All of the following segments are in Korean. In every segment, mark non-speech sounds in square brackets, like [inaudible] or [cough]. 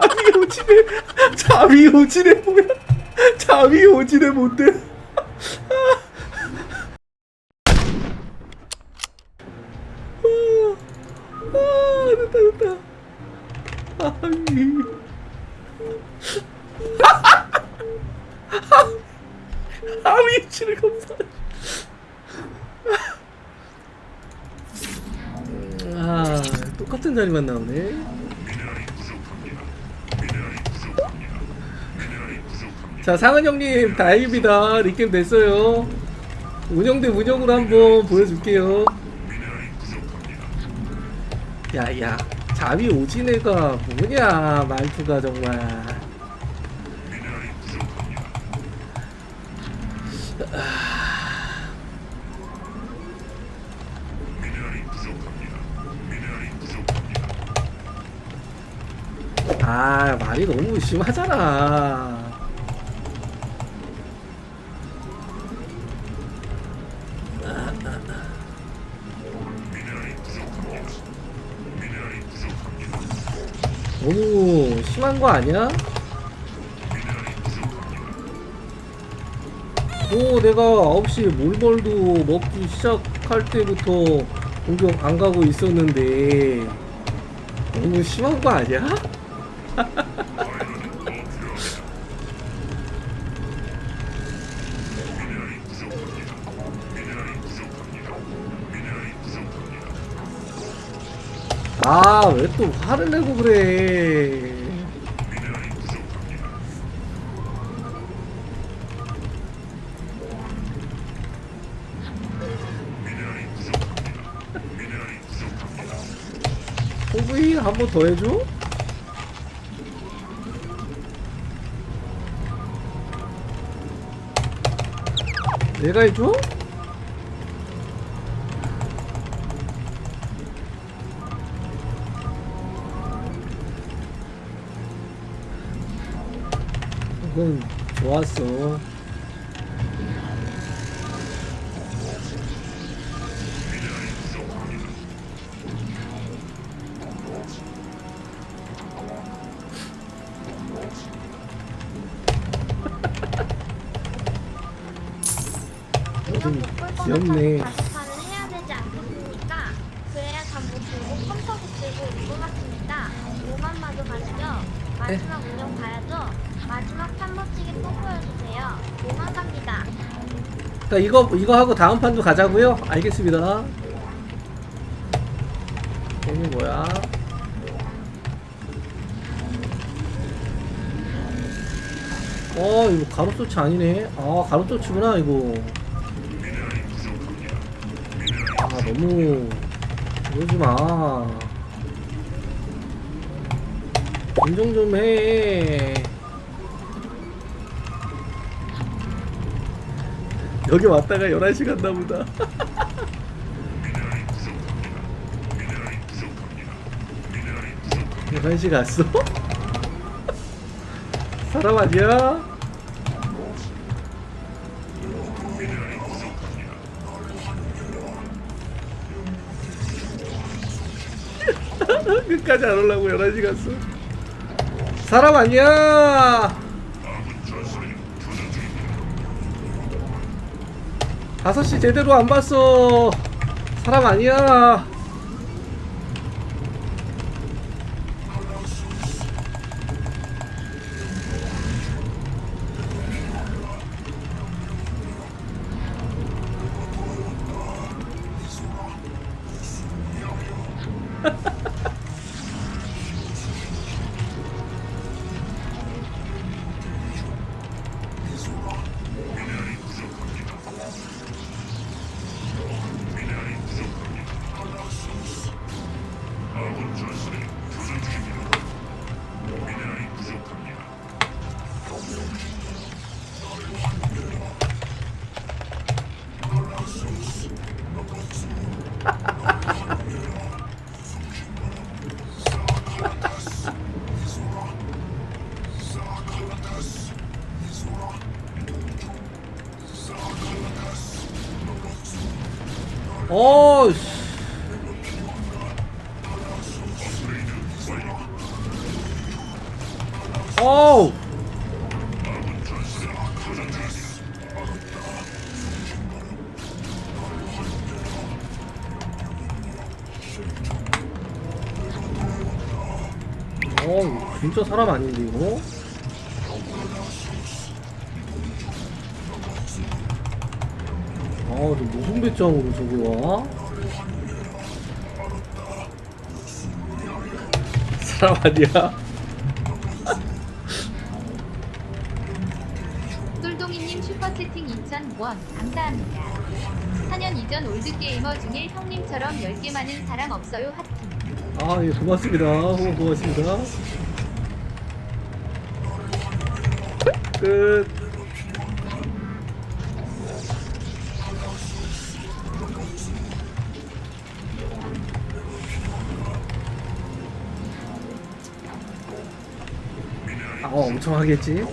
자비 오지네 자비 오지네 뭐야 자비 오지네 뭔데? 아, 아 됐다 됐다. 아니 아미 치를 감사 아 똑같은 자리만 나오네 자 상은 형님 다행입니다. 리겜 됐어요. 운영 대 운영으로 한번 보여줄게요. 야야 자비 오지네가. 뭐냐 말투가 정말. 아 말이 너무 심하잖아 너무 심한 거 아니야? 뭐 내가 9시 몰벌도 먹기 시작할 때부터 공격 안 가고 있었는데 너무 심한 거 아니야? [laughs] 아, 왜 또 화를 내고 그래? 호브이 한번 더 해줘? 내가 해줘? 이건 좋았어. 귀엽네. 다시판을 해야 되지 않겠습니까? 그래야 잠못 들고 컴퓨터 붙들고 이거 같습니다. 5만 마저 가시죠. 마지막 운영 봐야죠. 마지막 판 멋지게 또 보여주세요. 5만 갑니다. 자 이거 이거 하고 다음 판도 가자고요. 알겠습니다. 이게 뭐야? 어 이거 가로소치 아니네. 아 가로소치구나 이거. 아 너무 그러지 마. 인정 좀 해. 여기 왔다가 11시 갔나 보다. 열한 시 갔어? [laughs] 사람 아니야? [laughs] 끝까지 안 오려고 11시 갔어. 사람 아니야! 다섯 시 제대로 안 봤어. 사람 아니야. 어 진짜 사람 아닌데 이거? 아, 저 무슨 배짱으로 저거 와? 사람 아니야? 똘동이님 슈퍼채팅 2,000원 감사합니다. 4년 이전 올드게이머 중에 형님처럼 10개 많은 사람 없어요 하트. 아, 예, 고맙습니다. 고, 고맙습니다. 끝. 아, 어, 엄청 하겠지?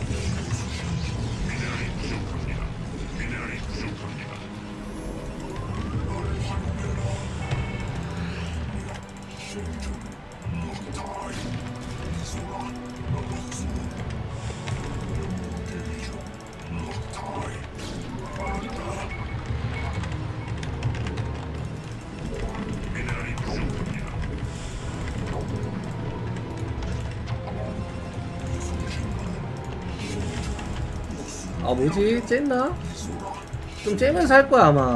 아, 뭐지? 쨌나? 좀 째면서 할 거야, 아마.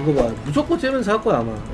이거 봐, 무조건 째면서 할 거야, 아마.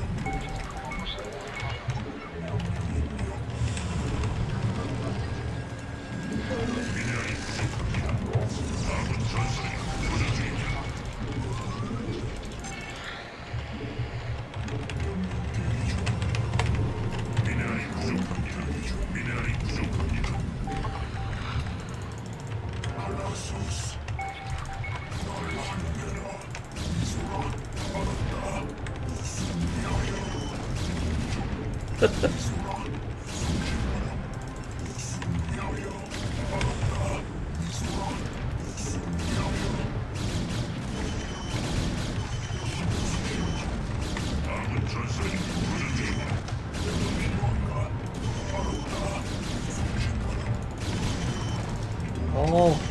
어.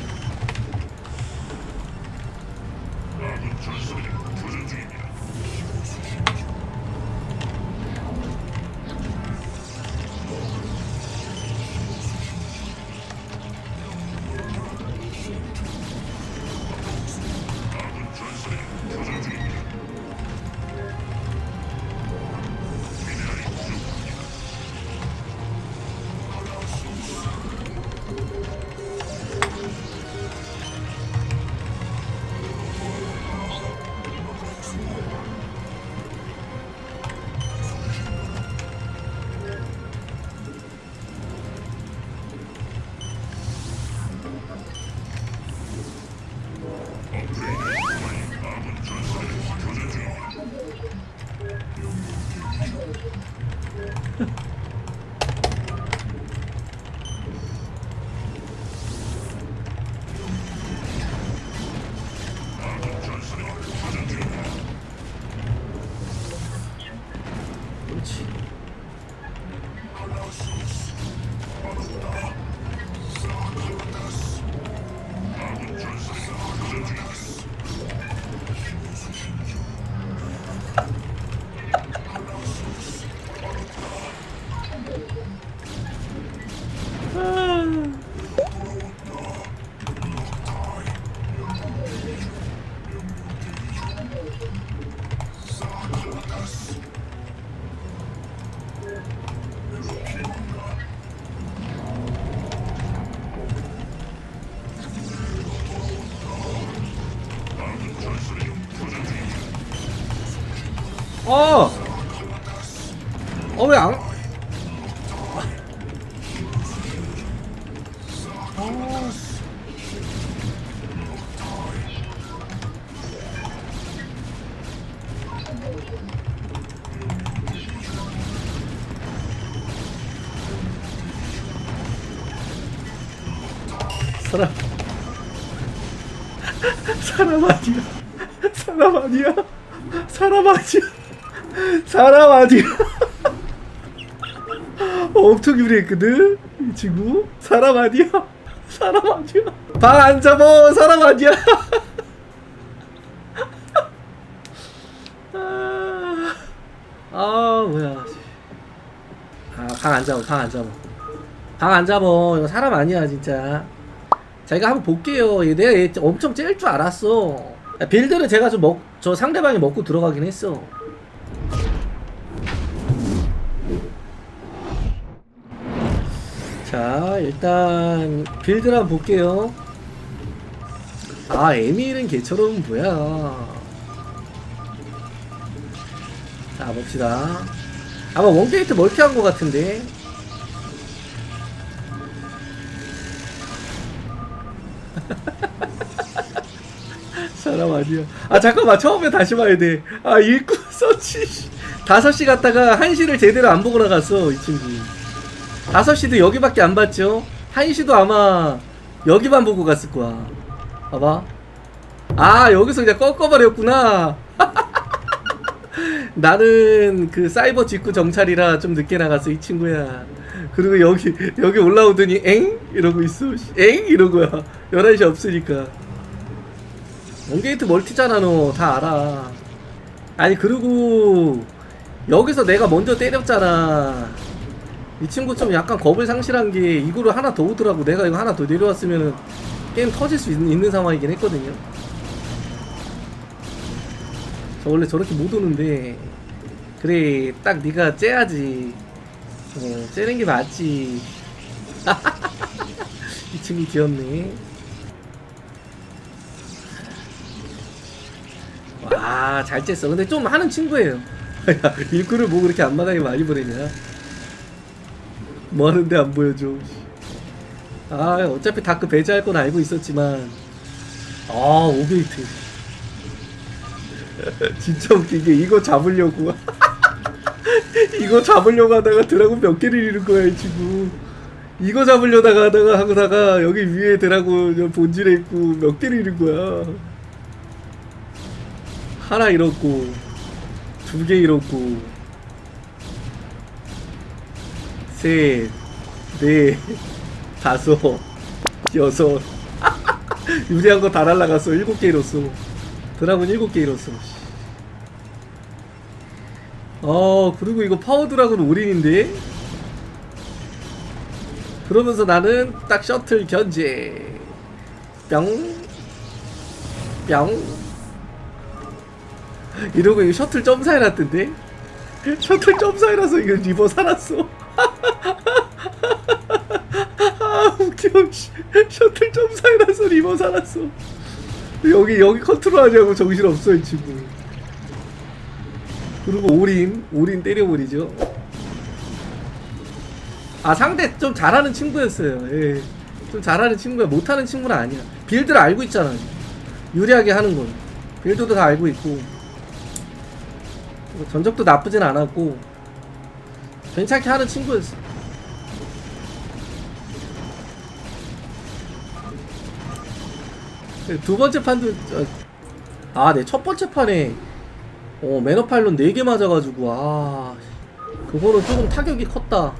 어! 어, 왜 안. 사람 아니야 사람 아니야 사람 아니야 사람 아니야. [laughs] 엄청 유리했거든 이 친구. 사람 아니야. 사람 아니야. 방 안 잡어 사람 아니야. 아, [laughs] 아 뭐야. 아방 안 잡어 방 안 잡어 방 안 잡어 이거 사람 아니야 진짜. 자 이거 한번 볼게요. 얘 내가 얘 엄청 찔 줄 알았어. 야, 빌드는 제가 좀 먹 저 상대방이 먹고 들어가긴 했어 자 일단 빌드를 한번 볼게요 아 에밀은 개처럼 뭐야 자 봅시다 아마 원게이트 멀티한 것 같은데 [laughs] 사람 아니야. 아 잠깐만 처음에 다시 봐야 돼. 아 일꾼 [laughs] 서치 5시 갔다가 1시를 제대로 안 보고 나갔어 이 친구. 5시도 여기밖에 안 봤죠. 1시도 아마 여기만 보고 갔을 거야. 봐봐. 아 여기서 그냥 꺾어버렸구나. [laughs] 나는 그 사이버 직구 정찰이라 좀 늦게 나갔어 이 친구야. 그리고 여기 여기 올라오더니 엥 이러고 있어. 엥 이러고야. 11시 없으니까. 원게이트 멀티잖아 너 다 알아 아니 그리고 여기서 내가 먼저 때렸잖아 이 친구 좀 약간 겁을 상실한 게 이거를 하나 더 오더라고 내가 이거 하나 더 내려왔으면은 게임 터질 수 있는, 있는 상황이긴 했거든요 저 원래 저렇게 못 오는데 그래 딱 네가 째야지 어 째는 게 맞지 [laughs] 이 친구 귀엽네 와, 잘 쬐어. 근데 좀 하는 친구예요. [laughs] 야, 일꾼을 뭐 그렇게 안마당에 많이 보내냐? 뭐 하는데 안 보여줘. 아, 어차피 다크 배제할 건 알고 있었지만. 아, 오게이트. 진짜 웃긴 게 이거 잡으려고. [laughs] 이거 잡으려고 하다가 드라군 몇 개를 잃은 거야, 이 친구. 이거 잡으려다가 하다가 하다가 여기 위에 드라군 본질에 있고 몇 개를 잃은 거야. 하나 잃었고 두 개 잃었고 셋, 넷, 다섯, 여섯. [laughs] 유리한 거 다 날라갔어. 일곱 개 잃었어. 드라군 일곱 개 잃었어. 어 그리고 이거 파워 드라군 올인인데? 그러면서 나는 딱 셔틀 견제. 뿅. 뿅. 이러고 이거 셔틀 점사해놨던데? [laughs] 셔틀 점사해놔서 이거 리버 살았어. 아 웃겨. 씨. 셔틀 점사해놔서 리버 살았어. 여기 여기 컨트롤하냐고 정신 없어 이 친구. 그리고 올인 올인 때려버리죠. 아 상대 좀 잘하는 친구였어요. 예. 좀 잘하는 친구야. 못하는 친구는 아니야. 빌드를 알고 있잖아. 유리하게 하는 건. 빌드도 다 알고 있고. 뭐 전적도 나쁘진 않았고 괜찮게 하는 친구였어. 두 번째 판도 아 네 첫 번째 판에 어 매너 파일론 4개 맞아가지고 아 그거는 조금 타격이 컸다